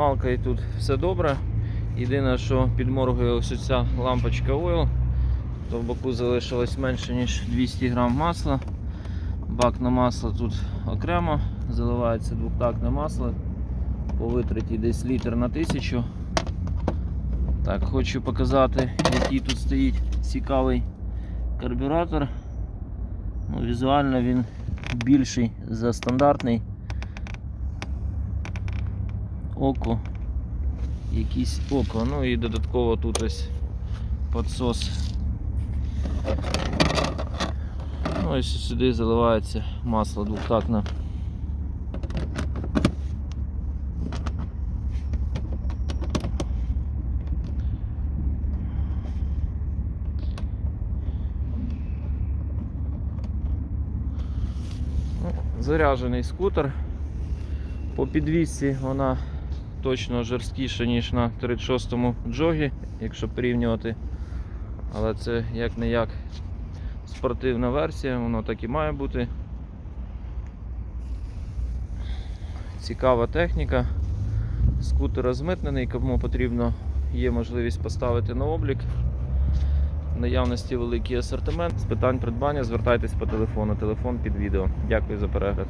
мінімалкою тут все добре. Єдине, що підморгує ось ця лампочка ойл, то в боку залишилось менше ніж 200 грам масла. Бак на масло тут окремо, заливається двохтактне масло по витраті десь літр на тисячу. Так, хочу показати, який тут стоїть цікавий карбюратор. Ну, візуально він більший за стандартний. Око. Якийсь око. Ну і додатково тут ось підсос. Ну і сюди заливається масло двохтактне. Ну, Заряджений скутер. По підвісці вона точно жорсткіша, ніж на 36-му джогі, якщо порівнювати. Але це як не як спортивна версія, воно так і має бути. Цікава техніка. Скутер розмитнений, кому потрібно, є можливість поставити на облік. В наявності великий асортимент. З питань придбання звертайтесь по телефону. Телефон під відео. Дякую за перегляд.